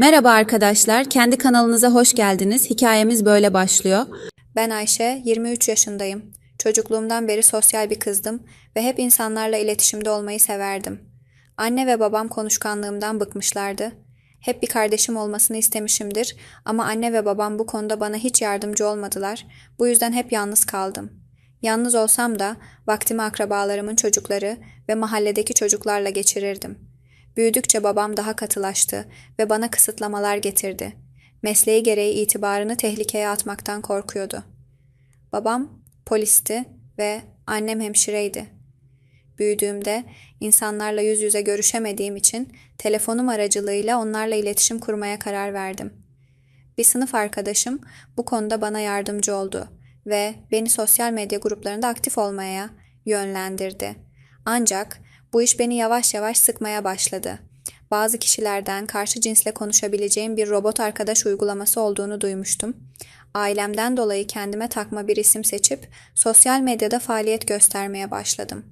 Merhaba arkadaşlar, kendi kanalınıza hoş geldiniz. Hikayemiz böyle başlıyor. Ben Ayşe, 23 yaşındayım. Çocukluğumdan beri sosyal bir kızdım ve hep insanlarla iletişimde olmayı severdim. Anne ve babam konuşkanlığımdan bıkmışlardı. Hep bir kardeşim olmasını istemişimdir ama anne ve babam bu konuda bana hiç yardımcı olmadılar. Bu yüzden hep yalnız kaldım. Yalnız olsam da vaktimi akrabalarımın çocukları ve mahalledeki çocuklarla geçirirdim. Büyüdükçe babam daha katılaştı ve bana kısıtlamalar getirdi. Mesleği gereği itibarını tehlikeye atmaktan korkuyordu. Babam polisti ve annem hemşireydi. Büyüdüğümde insanlarla yüz yüze görüşemediğim için telefonum aracılığıyla onlarla iletişim kurmaya karar verdim. Bir sınıf arkadaşım bu konuda bana yardımcı oldu ve beni sosyal medya gruplarında aktif olmaya yönlendirdi. Ancak bu iş beni yavaş yavaş sıkmaya başladı. Bazı kişilerden karşı cinsle konuşabileceğim bir robot arkadaş uygulaması olduğunu duymuştum. Ailemden dolayı kendime takma bir isim seçip sosyal medyada faaliyet göstermeye başladım.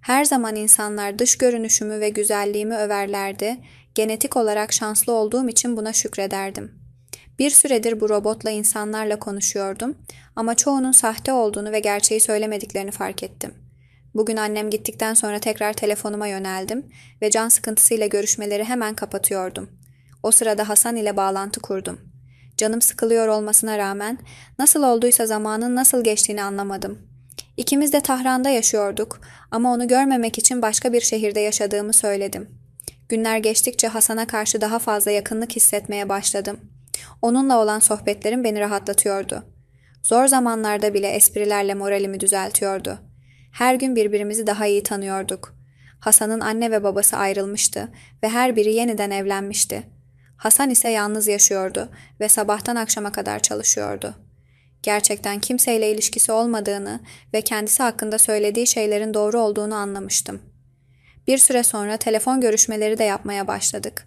Her zaman insanlar dış görünüşümü ve güzelliğimi överlerdi. Genetik olarak şanslı olduğum için buna şükrederdim. Bir süredir bu robotla insanlarla konuşuyordum ama çoğunun sahte olduğunu ve gerçeği söylemediklerini fark ettim. Bugün annem gittikten sonra tekrar telefonuma yöneldim ve can sıkıntısıyla görüşmeleri hemen kapatıyordum. O sırada Hasan ile bağlantı kurdum. Canım sıkılıyor olmasına rağmen nasıl olduysa zamanın nasıl geçtiğini anlamadım. İkimiz de Tahran'da yaşıyorduk ama onu görmemek için başka bir şehirde yaşadığımı söyledim. Günler geçtikçe Hasan'a karşı daha fazla yakınlık hissetmeye başladım. Onunla olan sohbetlerim beni rahatlatıyordu. Zor zamanlarda bile esprilerle moralimi düzeltiyordu. Her gün birbirimizi daha iyi tanıyorduk. Hasan'ın anne ve babası ayrılmıştı ve her biri yeniden evlenmişti. Hasan ise yalnız yaşıyordu ve sabahtan akşama kadar çalışıyordu. Gerçekten kimseyle ilişkisi olmadığını ve kendisi hakkında söylediği şeylerin doğru olduğunu anlamıştım. Bir süre sonra telefon görüşmeleri de yapmaya başladık.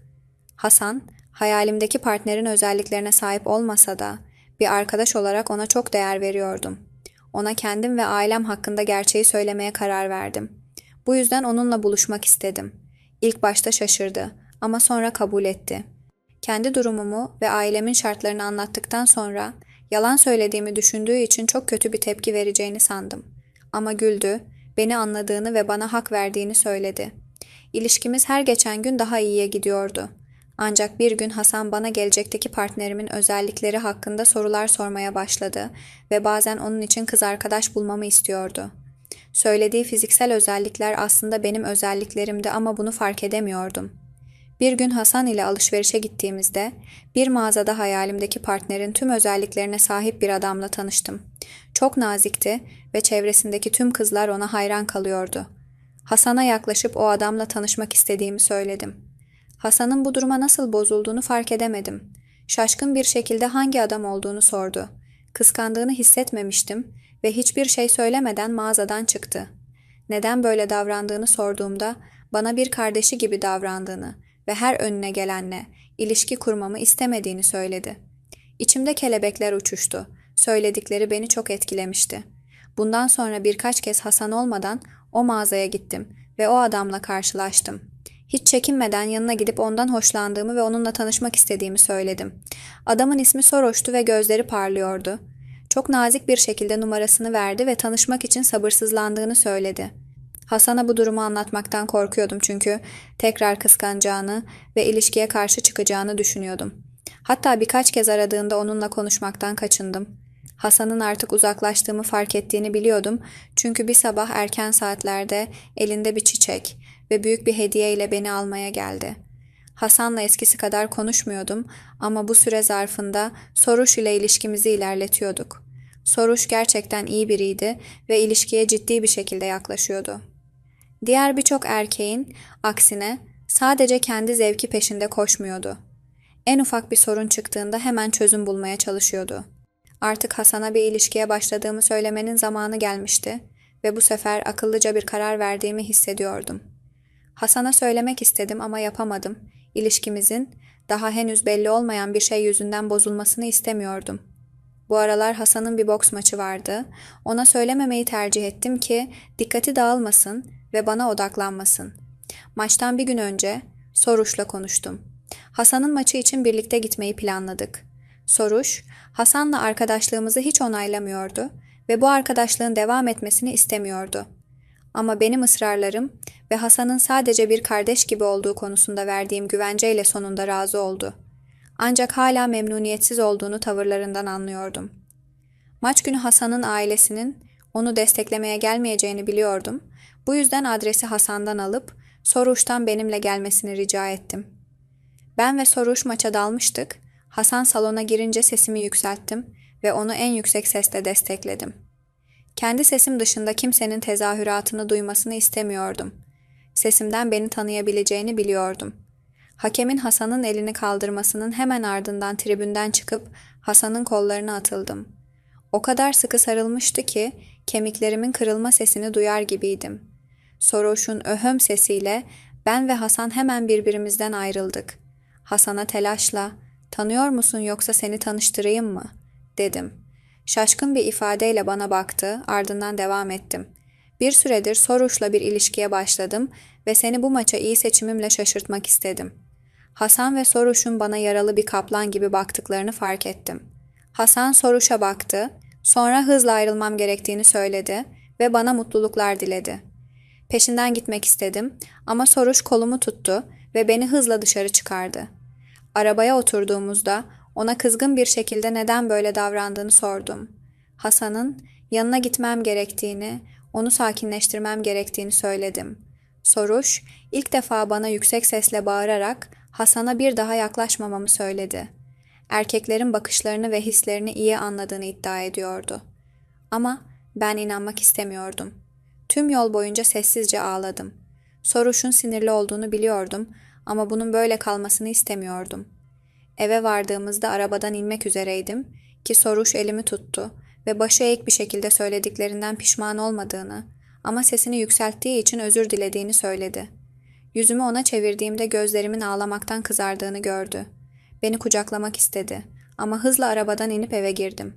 Hasan, hayalimdeki partnerin özelliklerine sahip olmasa da bir arkadaş olarak ona çok değer veriyordum. Ona kendim ve ailem hakkında gerçeği söylemeye karar verdim. Bu yüzden onunla buluşmak istedim. İlk başta şaşırdı ama sonra kabul etti. Kendi durumumu ve ailemin şartlarını anlattıktan sonra yalan söylediğimi düşündüğü için çok kötü bir tepki vereceğini sandım. Ama güldü, beni anladığını ve bana hak verdiğini söyledi. İlişkimiz her geçen gün daha iyiye gidiyordu. Ancak bir gün Hasan bana gelecekteki partnerimin özellikleri hakkında sorular sormaya başladı ve bazen onun için kız arkadaş bulmamı istiyordu. Söylediği fiziksel özellikler aslında benim özelliklerimdi ama bunu fark edemiyordum. Bir gün Hasan ile alışverişe gittiğimizde bir mağazada hayalimdeki partnerin tüm özelliklerine sahip bir adamla tanıştım. Çok nazikti ve çevresindeki tüm kızlar ona hayran kalıyordu. Hasan'a yaklaşıp o adamla tanışmak istediğimi söyledim. Hasan'ın bu duruma nasıl bozulduğunu fark edemedim. Şaşkın bir şekilde hangi adam olduğunu sordu. Kıskandığını hissetmemiştim ve hiçbir şey söylemeden mağazadan çıktı. Neden böyle davrandığını sorduğumda bana bir kardeşi gibi davrandığını ve her önüne gelenle ilişki kurmamı istemediğini söyledi. İçimde kelebekler uçuştu. Söyledikleri beni çok etkilemişti. Bundan sonra birkaç kez Hasan olmadan o mağazaya gittim ve o adamla karşılaştım. Hiç çekinmeden yanına gidip ondan hoşlandığımı ve onunla tanışmak istediğimi söyledim. Adamın ismi Soroş'tu ve gözleri parlıyordu. Çok nazik bir şekilde numarasını verdi ve tanışmak için sabırsızlandığını söyledi. Hasan'a bu durumu anlatmaktan korkuyordum çünkü tekrar kıskanacağını ve ilişkiye karşı çıkacağını düşünüyordum. Hatta birkaç kez aradığında onunla konuşmaktan kaçındım. Hasan'ın artık uzaklaştığımı fark ettiğini biliyordum çünkü bir sabah erken saatlerde elinde bir çiçek ve büyük bir hediye ile beni almaya geldi. Hasan'la eskisi kadar konuşmuyordum ama bu süre zarfında Soruş ile ilişkimizi ilerletiyorduk. Soruş gerçekten iyi biriydi ve ilişkiye ciddi bir şekilde yaklaşıyordu. Diğer birçok erkeğin aksine sadece kendi zevki peşinde koşmuyordu. En ufak bir sorun çıktığında hemen çözüm bulmaya çalışıyordu. Artık Hasan'a bir ilişkiye başladığımı söylemenin zamanı gelmişti ve bu sefer akıllıca bir karar verdiğimi hissediyordum. Hasan'a söylemek istedim ama yapamadım. İlişkimizin daha henüz belli olmayan bir şey yüzünden bozulmasını istemiyordum. Bu aralar Hasan'ın bir boks maçı vardı. Ona söylememeyi tercih ettim ki dikkati dağılmasın ve bana odaklanmasın. Maçtan bir gün önce Soruş'la konuştum. Hasan'ın maçı için birlikte gitmeyi planladık. Soruş, Hasan'la arkadaşlığımızı hiç onaylamıyordu ve bu arkadaşlığın devam etmesini istemiyordu. Ama benim ısrarlarım ve Hasan'ın sadece bir kardeş gibi olduğu konusunda verdiğim güvenceyle sonunda razı oldu. Ancak hala memnuniyetsiz olduğunu tavırlarından anlıyordum. Maç günü Hasan'ın ailesinin onu desteklemeye gelmeyeceğini biliyordum. Bu yüzden adresi Hasan'dan alıp Soruş'tan benimle gelmesini rica ettim. Ben ve Soruş maça dalmıştık. Hasan salona girince sesimi yükselttim ve onu en yüksek sesle destekledim. Kendi sesim dışında kimsenin tezahüratını duymasını istemiyordum. Sesimden beni tanıyabileceğini biliyordum. Hakemin Hasan'ın elini kaldırmasının hemen ardından tribünden çıkıp Hasan'ın kollarına atıldım. O kadar sıkı sarılmıştı ki kemiklerimin kırılma sesini duyar gibiydim. Soroş'un öhöm sesiyle ben ve Hasan hemen birbirimizden ayrıldık. Hasan'a telaşla, tanıyor musun yoksa seni tanıştırayım mı? dedim. Şaşkın bir ifadeyle bana baktı, ardından devam ettim. Bir süredir Soruş'la bir ilişkiye başladım ve seni bu maça iyi seçimimle şaşırtmak istedim. Hasan ve Soruş'un bana yaralı bir kaplan gibi baktıklarını fark ettim. Hasan Soruş'a baktı, sonra hızla ayrılmam gerektiğini söyledi ve bana mutluluklar diledi. Peşinden gitmek istedim ama Soruş kolumu tuttu ve beni hızla dışarı çıkardı. Arabaya oturduğumuzda ona kızgın bir şekilde neden böyle davrandığını sordum. Hasan'ın yanına gitmem gerektiğini, onu sakinleştirmem gerektiğini söyledim. Soruş ilk defa bana yüksek sesle bağırarak Hasan'a bir daha yaklaşmamamı söyledi. Erkeklerin bakışlarını ve hislerini iyi anladığını iddia ediyordu. Ama ben inanmak istemiyordum. Tüm yol boyunca sessizce ağladım. Soruş'un sinirli olduğunu biliyordum ama bunun böyle kalmasını istemiyordum. Eve vardığımızda arabadan inmek üzereydim ki Soruş elimi tuttu ve başı eğik bir şekilde söylediklerinden pişman olmadığını ama sesini yükselttiği için özür dilediğini söyledi. Yüzümü ona çevirdiğimde gözlerimin ağlamaktan kızardığını gördü. Beni kucaklamak istedi ama hızla arabadan inip eve girdim.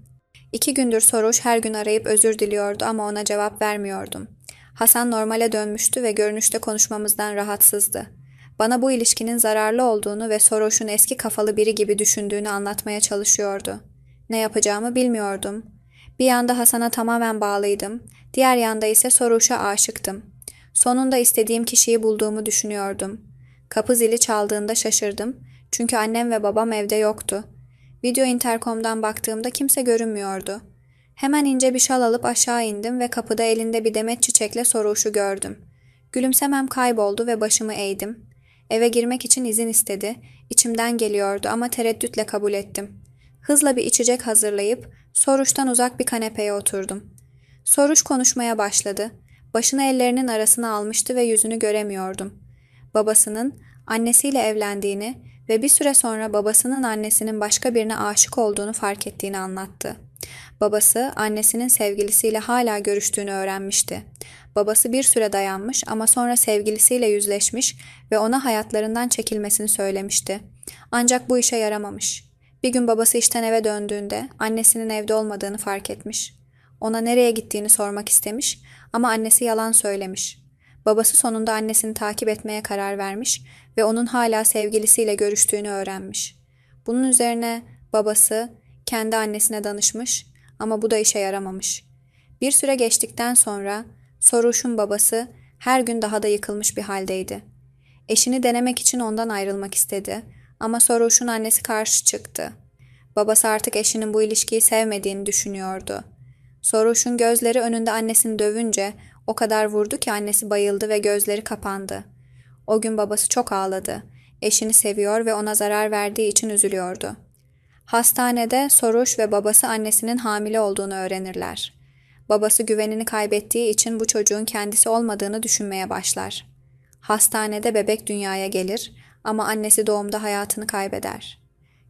İki gündür Soruş her gün arayıp özür diliyordu ama ona cevap vermiyordum. Hasan normale dönmüştü ve görünüşte konuşmamızdan rahatsızdı. Bana bu ilişkinin zararlı olduğunu ve Soros'un eski kafalı biri gibi düşündüğünü anlatmaya çalışıyordu. Ne yapacağımı bilmiyordum. Bir yanda Hasan'a tamamen bağlıydım, diğer yanda ise Soros'a aşıktım. Sonunda istediğim kişiyi bulduğumu düşünüyordum. Kapı zili çaldığında şaşırdım çünkü annem ve babam evde yoktu. Video interkomdan baktığımda kimse görünmüyordu. Hemen ince bir şal alıp aşağı indim ve kapıda elinde bir demet çiçekle Soruş'u gördüm. Gülümsemem kayboldu ve başımı eğdim. Eve girmek için izin istedi. İçimden geliyordu ama tereddütle kabul ettim. Hızla bir içecek hazırlayıp Soruş'tan uzak bir kanepeye oturdum. Soruş konuşmaya başladı. Başını ellerinin arasına almıştı ve yüzünü göremiyordum. Babasının annesiyle evlendiğini ve bir süre sonra babasının annesinin başka birine aşık olduğunu fark ettiğini anlattı. Babası annesinin sevgilisiyle hala görüştüğünü öğrenmişti. Babası bir süre dayanmış ama sonra sevgilisiyle yüzleşmiş ve ona hayatlarından çekilmesini söylemişti. Ancak bu işe yaramamış. Bir gün babası işten eve döndüğünde annesinin evde olmadığını fark etmiş. Ona nereye gittiğini sormak istemiş ama annesi yalan söylemiş. Babası sonunda annesini takip etmeye karar vermiş ve onun hala sevgilisiyle görüştüğünü öğrenmiş. Bunun üzerine babası kendi annesine danışmış ama bu da işe yaramamış. Bir süre geçtikten sonra Soruş'un babası her gün daha da yıkılmış bir haldeydi. Eşini denemek için ondan ayrılmak istedi ama Soruş'un annesi karşı çıktı. Babası artık eşinin bu ilişkiyi sevmediğini düşünüyordu. Soruş'un gözleri önünde annesini dövünce o kadar vurdu ki annesi bayıldı ve gözleri kapandı. O gün babası çok ağladı. Eşini seviyor ve ona zarar verdiği için üzülüyordu. Hastanede Soruş ve babası annesinin hamile olduğunu öğrenirler. Babası güvenini kaybettiği için bu çocuğun kendisi olmadığını düşünmeye başlar. Hastanede bebek dünyaya gelir ama annesi doğumda hayatını kaybeder.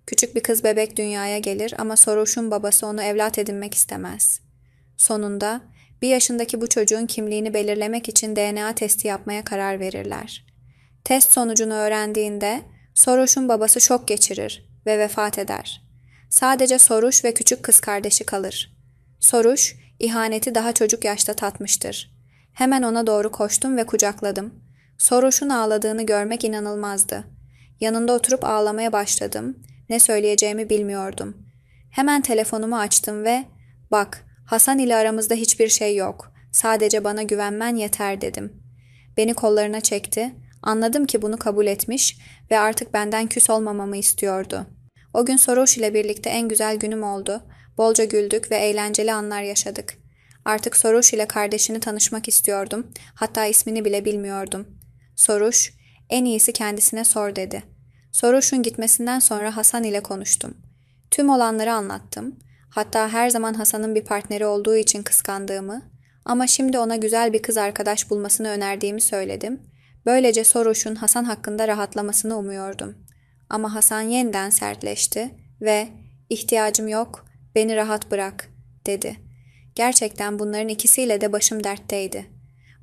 Küçük bir kız bebek dünyaya gelir ama Soruş'un babası onu evlat edinmek istemez. Sonunda bir yaşındaki bu çocuğun kimliğini belirlemek için DNA testi yapmaya karar verirler. Test sonucunu öğrendiğinde Soruş'un babası şok geçirir ve vefat eder. Sadece Soruş ve küçük kız kardeşi kalır. Soruş, ihaneti daha çocuk yaşta tatmıştır. Hemen ona doğru koştum ve kucakladım. Soruş'un ağladığını görmek inanılmazdı. Yanında oturup ağlamaya başladım. Ne söyleyeceğimi bilmiyordum. Hemen telefonumu açtım ve "Bak, Hasan ile aramızda hiçbir şey yok. Sadece bana güvenmen yeter." dedim. Beni kollarına çekti. Anladım ki bunu kabul etmiş ve artık benden küs olmamamı istiyordu. O gün Soros ile birlikte en güzel günüm oldu. Bolca güldük ve eğlenceli anlar yaşadık. Artık Soruş ile kardeşini tanışmak istiyordum. Hatta ismini bile bilmiyordum. Soruş, en iyisi kendisine sor dedi. Soruş'un gitmesinden sonra Hasan ile konuştum. Tüm olanları anlattım. Hatta her zaman Hasan'ın bir partneri olduğu için kıskandığımı ama şimdi ona güzel bir kız arkadaş bulmasını önerdiğimi söyledim. Böylece Soruş'un Hasan hakkında rahatlamasını umuyordum. Ama Hasan yeniden sertleşti ve ihtiyacım yok, beni rahat bırak dedi.'' Gerçekten bunların ikisiyle de başım dertteydi.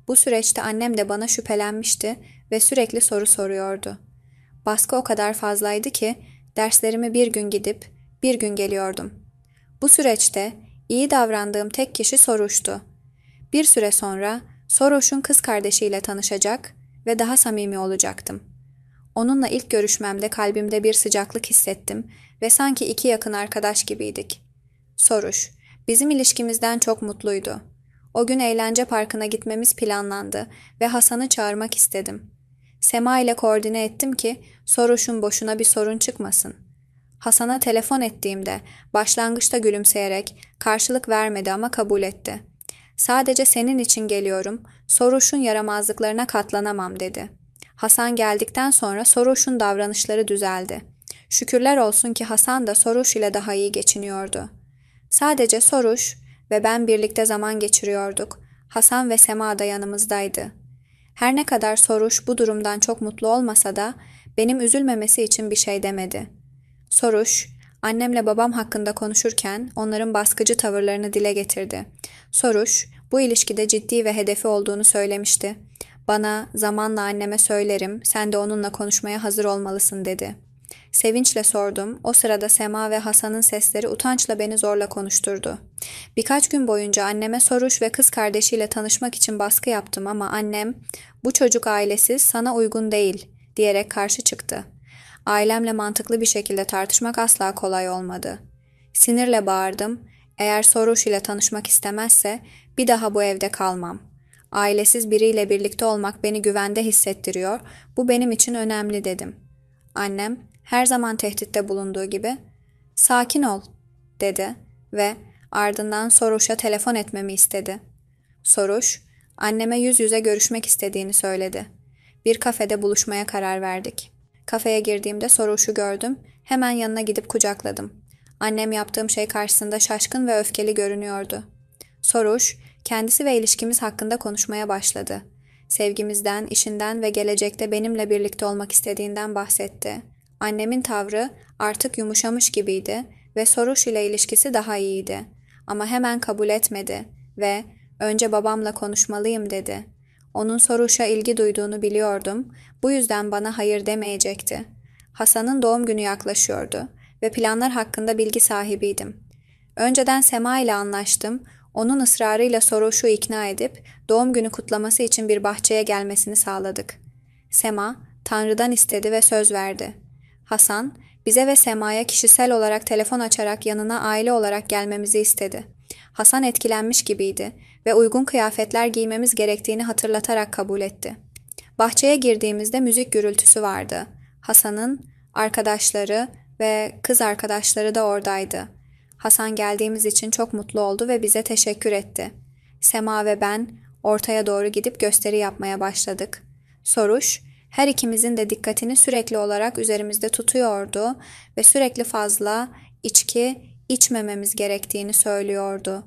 Bu süreçte annem de bana şüphelenmişti ve sürekli soru soruyordu. Baskı o kadar fazlaydı ki derslerimi bir gün gidip bir gün geliyordum. Bu süreçte iyi davrandığım tek kişi Soruş'tu. Bir süre sonra Soruş'un kız kardeşiyle tanışacak ve daha samimi olacaktım. Onunla ilk görüşmemde kalbimde bir sıcaklık hissettim ve sanki iki yakın arkadaş gibiydik. Soruş, Bizim ilişkimizden çok mutluydu. O gün eğlence parkına gitmemiz planlandı ve Hasan'ı çağırmak istedim. Sema ile koordine ettim ki soruşun boşuna bir sorun çıkmasın. Hasan'a telefon ettiğimde başlangıçta gülümseyerek karşılık vermedi ama kabul etti. Sadece senin için geliyorum, soruşun yaramazlıklarına katlanamam dedi. Hasan geldikten sonra soruşun davranışları düzeldi. Şükürler olsun ki Hasan da soruş ile daha iyi geçiniyordu.'' Sadece Soruş ve ben birlikte zaman geçiriyorduk. Hasan ve Sema da yanımızdaydı. Her ne kadar Soruş bu durumdan çok mutlu olmasa da benim üzülmemesi için bir şey demedi. Soruş, annemle babam hakkında konuşurken onların baskıcı tavırlarını dile getirdi. Soruş, bu ilişkide ciddi ve hedefi olduğunu söylemişti. Bana zamanla anneme söylerim, sen de onunla konuşmaya hazır olmalısın dedi.'' Sevinçle sordum. O sırada Sema ve Hasan'ın sesleri utançla beni zorla konuşturdu. Birkaç gün boyunca anneme soruş ve kız kardeşiyle tanışmak için baskı yaptım ama annem bu çocuk ailesiz sana uygun değil diyerek karşı çıktı. Ailemle mantıklı bir şekilde tartışmak asla kolay olmadı. Sinirle bağırdım. Eğer Soruş ile tanışmak istemezse bir daha bu evde kalmam. Ailesiz biriyle birlikte olmak beni güvende hissettiriyor. Bu benim için önemli dedim. Annem her zaman tehditte bulunduğu gibi "Sakin ol." dedi ve ardından Soruş'a telefon etmemi istedi. Soruş, anneme yüz yüze görüşmek istediğini söyledi. Bir kafede buluşmaya karar verdik. Kafeye girdiğimde Soruş'u gördüm. Hemen yanına gidip kucakladım. Annem yaptığım şey karşısında şaşkın ve öfkeli görünüyordu. Soruş, kendisi ve ilişkimiz hakkında konuşmaya başladı. Sevgimizden, işinden ve gelecekte benimle birlikte olmak istediğinden bahsetti. Annemin tavrı artık yumuşamış gibiydi ve Soruş ile ilişkisi daha iyiydi. Ama hemen kabul etmedi ve önce babamla konuşmalıyım dedi. Onun Soruş'a ilgi duyduğunu biliyordum. Bu yüzden bana hayır demeyecekti. Hasan'ın doğum günü yaklaşıyordu ve planlar hakkında bilgi sahibiydim. Önceden Sema ile anlaştım. Onun ısrarıyla Soruş'u ikna edip doğum günü kutlaması için bir bahçeye gelmesini sağladık. Sema, Tanrı'dan istedi ve söz verdi. Hasan, bize ve Sema'ya kişisel olarak telefon açarak yanına aile olarak gelmemizi istedi. Hasan etkilenmiş gibiydi ve uygun kıyafetler giymemiz gerektiğini hatırlatarak kabul etti. Bahçeye girdiğimizde müzik gürültüsü vardı. Hasan'ın arkadaşları ve kız arkadaşları da oradaydı. Hasan geldiğimiz için çok mutlu oldu ve bize teşekkür etti. Sema ve ben ortaya doğru gidip gösteri yapmaya başladık. Soruş, her ikimizin de dikkatini sürekli olarak üzerimizde tutuyordu ve sürekli fazla içki içmememiz gerektiğini söylüyordu.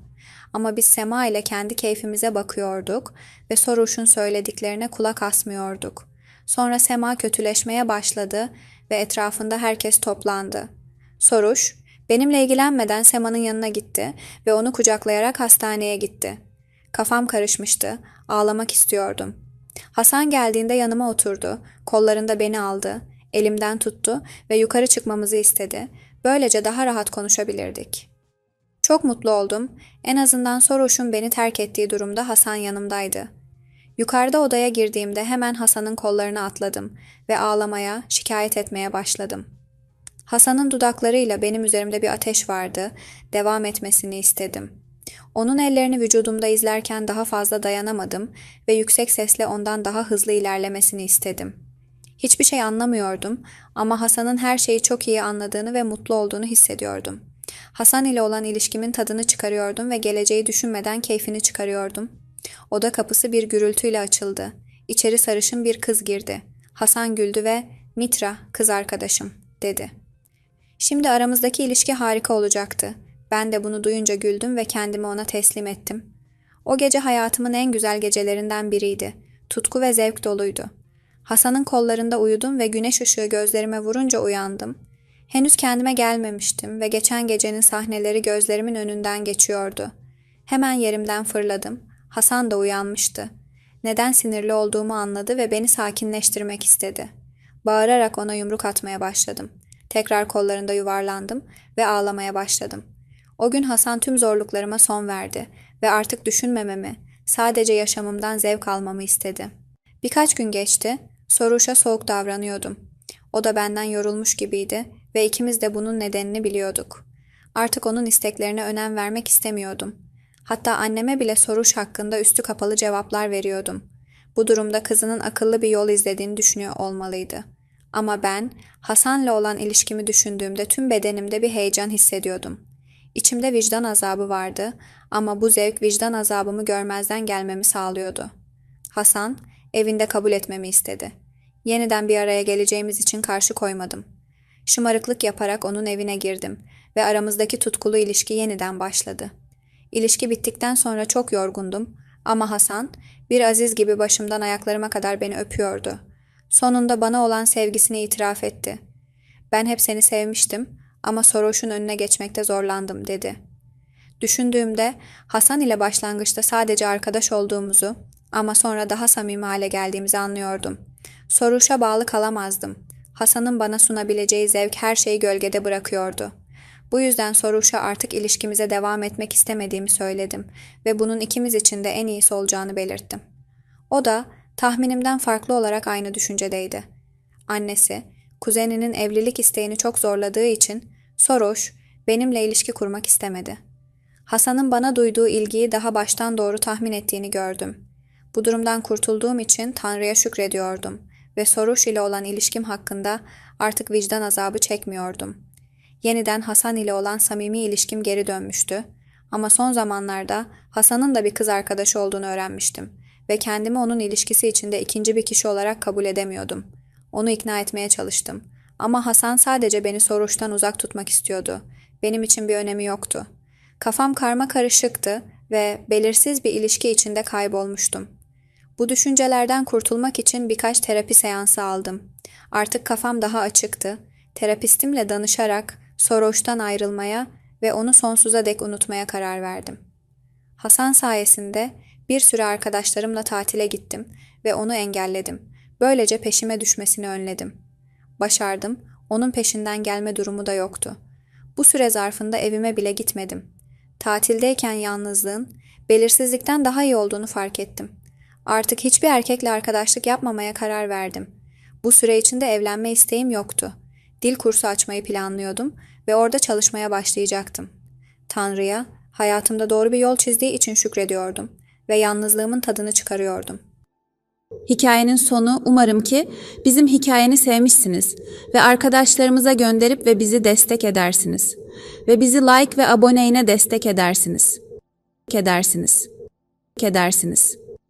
Ama biz Sema ile kendi keyfimize bakıyorduk ve Soruş'un söylediklerine kulak asmıyorduk. Sonra Sema kötüleşmeye başladı ve etrafında herkes toplandı. Soruş, benimle ilgilenmeden Sema'nın yanına gitti ve onu kucaklayarak hastaneye gitti. Kafam karışmıştı, ağlamak istiyordum. Hasan geldiğinde yanıma oturdu, kollarında beni aldı, elimden tuttu ve yukarı çıkmamızı istedi. Böylece daha rahat konuşabilirdik. Çok mutlu oldum. En azından Soroş'un beni terk ettiği durumda Hasan yanımdaydı. Yukarıda odaya girdiğimde hemen Hasan'ın kollarına atladım ve ağlamaya, şikayet etmeye başladım. Hasan'ın dudaklarıyla benim üzerimde bir ateş vardı, devam etmesini istedim. Onun ellerini vücudumda izlerken daha fazla dayanamadım ve yüksek sesle ondan daha hızlı ilerlemesini istedim. Hiçbir şey anlamıyordum ama Hasan'ın her şeyi çok iyi anladığını ve mutlu olduğunu hissediyordum. Hasan ile olan ilişkimin tadını çıkarıyordum ve geleceği düşünmeden keyfini çıkarıyordum. Oda kapısı bir gürültüyle açıldı. İçeri sarışın bir kız girdi. Hasan güldü ve "Mitra, kız arkadaşım." dedi. Şimdi aramızdaki ilişki harika olacaktı. Ben de bunu duyunca güldüm ve kendimi ona teslim ettim. O gece hayatımın en güzel gecelerinden biriydi. Tutku ve zevk doluydu. Hasan'ın kollarında uyudum ve güneş ışığı gözlerime vurunca uyandım. Henüz kendime gelmemiştim ve geçen gecenin sahneleri gözlerimin önünden geçiyordu. Hemen yerimden fırladım. Hasan da uyanmıştı. Neden sinirli olduğumu anladı ve beni sakinleştirmek istedi. Bağırarak ona yumruk atmaya başladım. Tekrar kollarında yuvarlandım ve ağlamaya başladım. O gün Hasan tüm zorluklarıma son verdi ve artık düşünmememi, sadece yaşamımdan zevk almamı istedi. Birkaç gün geçti, Soruş'a soğuk davranıyordum. O da benden yorulmuş gibiydi ve ikimiz de bunun nedenini biliyorduk. Artık onun isteklerine önem vermek istemiyordum. Hatta anneme bile Soruş hakkında üstü kapalı cevaplar veriyordum. Bu durumda kızının akıllı bir yol izlediğini düşünüyor olmalıydı. Ama ben Hasan'la olan ilişkimi düşündüğümde tüm bedenimde bir heyecan hissediyordum. İçimde vicdan azabı vardı ama bu zevk vicdan azabımı görmezden gelmemi sağlıyordu. Hasan evinde kabul etmemi istedi. Yeniden bir araya geleceğimiz için karşı koymadım. Şımarıklık yaparak onun evine girdim ve aramızdaki tutkulu ilişki yeniden başladı. İlişki bittikten sonra çok yorgundum ama Hasan bir aziz gibi başımdan ayaklarıma kadar beni öpüyordu. Sonunda bana olan sevgisini itiraf etti. Ben hep seni sevmiştim ama Soroş'un önüne geçmekte zorlandım dedi. Düşündüğümde Hasan ile başlangıçta sadece arkadaş olduğumuzu ama sonra daha samimi hale geldiğimizi anlıyordum. Soruş'a bağlı kalamazdım. Hasan'ın bana sunabileceği zevk her şeyi gölgede bırakıyordu. Bu yüzden Soruş'a artık ilişkimize devam etmek istemediğimi söyledim ve bunun ikimiz için de en iyisi olacağını belirttim. O da tahminimden farklı olarak aynı düşüncedeydi. Annesi, kuzeninin evlilik isteğini çok zorladığı için Soruş benimle ilişki kurmak istemedi. Hasan'ın bana duyduğu ilgiyi daha baştan doğru tahmin ettiğini gördüm. Bu durumdan kurtulduğum için Tanrı'ya şükrediyordum ve Soruş ile olan ilişkim hakkında artık vicdan azabı çekmiyordum. Yeniden Hasan ile olan samimi ilişkim geri dönmüştü ama son zamanlarda Hasan'ın da bir kız arkadaşı olduğunu öğrenmiştim ve kendimi onun ilişkisi içinde ikinci bir kişi olarak kabul edemiyordum. Onu ikna etmeye çalıştım ama Hasan sadece beni Soruş'tan uzak tutmak istiyordu. Benim için bir önemi yoktu. Kafam karma karışıktı ve belirsiz bir ilişki içinde kaybolmuştum. Bu düşüncelerden kurtulmak için birkaç terapi seansı aldım. Artık kafam daha açıktı. Terapistimle danışarak Soroş'tan ayrılmaya ve onu sonsuza dek unutmaya karar verdim. Hasan sayesinde bir süre arkadaşlarımla tatile gittim ve onu engelledim. Böylece peşime düşmesini önledim. Başardım, onun peşinden gelme durumu da yoktu. Bu süre zarfında evime bile gitmedim. Tatildeyken yalnızlığın, belirsizlikten daha iyi olduğunu fark ettim. Artık hiçbir erkekle arkadaşlık yapmamaya karar verdim. Bu süre içinde evlenme isteğim yoktu. Dil kursu açmayı planlıyordum ve orada çalışmaya başlayacaktım. Tanrı'ya hayatımda doğru bir yol çizdiği için şükrediyordum ve yalnızlığımın tadını çıkarıyordum. Hikayenin sonu umarım ki bizim hikayeni sevmişsiniz ve arkadaşlarımıza gönderip ve bizi destek edersiniz. Ve bizi like ve aboneyle destek edersiniz. Edersiniz. Edersiniz.